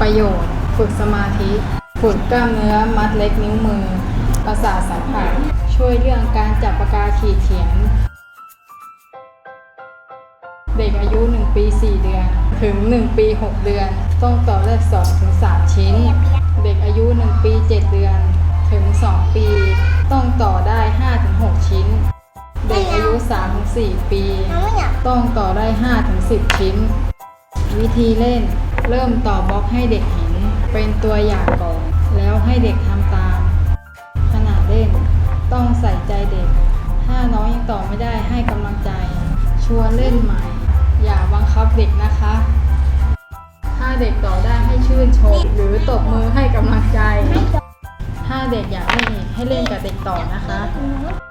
ประโยชน์ ฝึกสมาธิ ฝึกกล้ามเนื้อมัดเล็กนิ้วมือ ประสาทสัมผัส ช่วยเรื่องการจับปากกาขีดเขียน เด็กอายุ 1 ปี 4 เดือน ถึง 1 ปี 6 เดือน ต้องต่อได้2ถึง 3 ชิ้น เด็กอายุ 1 ปี 7 เดือน ถึง 2 ปี ต้องต่อได้ 5 ถึง 6 ชิ้น เด็กอายุ 3 ถึง 4 ปี ต้องต่อได้ 5 ถึง 10 ชิ้น วิธีเล่น เริ่มต่อบล็อกให้เด็กเห็นเป็นตัวอย่างก่อนแล้วให้เด็กทำตาม ขณะเล่น ต้องใส่ใจเด็ก ถ้าน้องยังต่อไม่ได้ให้กำลังใจ ชวนเล่นใหม่ อย่าบังคับเด็กนะคะ ถ้าเด็กต่อได้ให้ชื่นชม หรือตบมือให้กำลังใจ ถ้าเด็กอยากเล่นอีกให้เล่นกับเด็กต่อนะคะ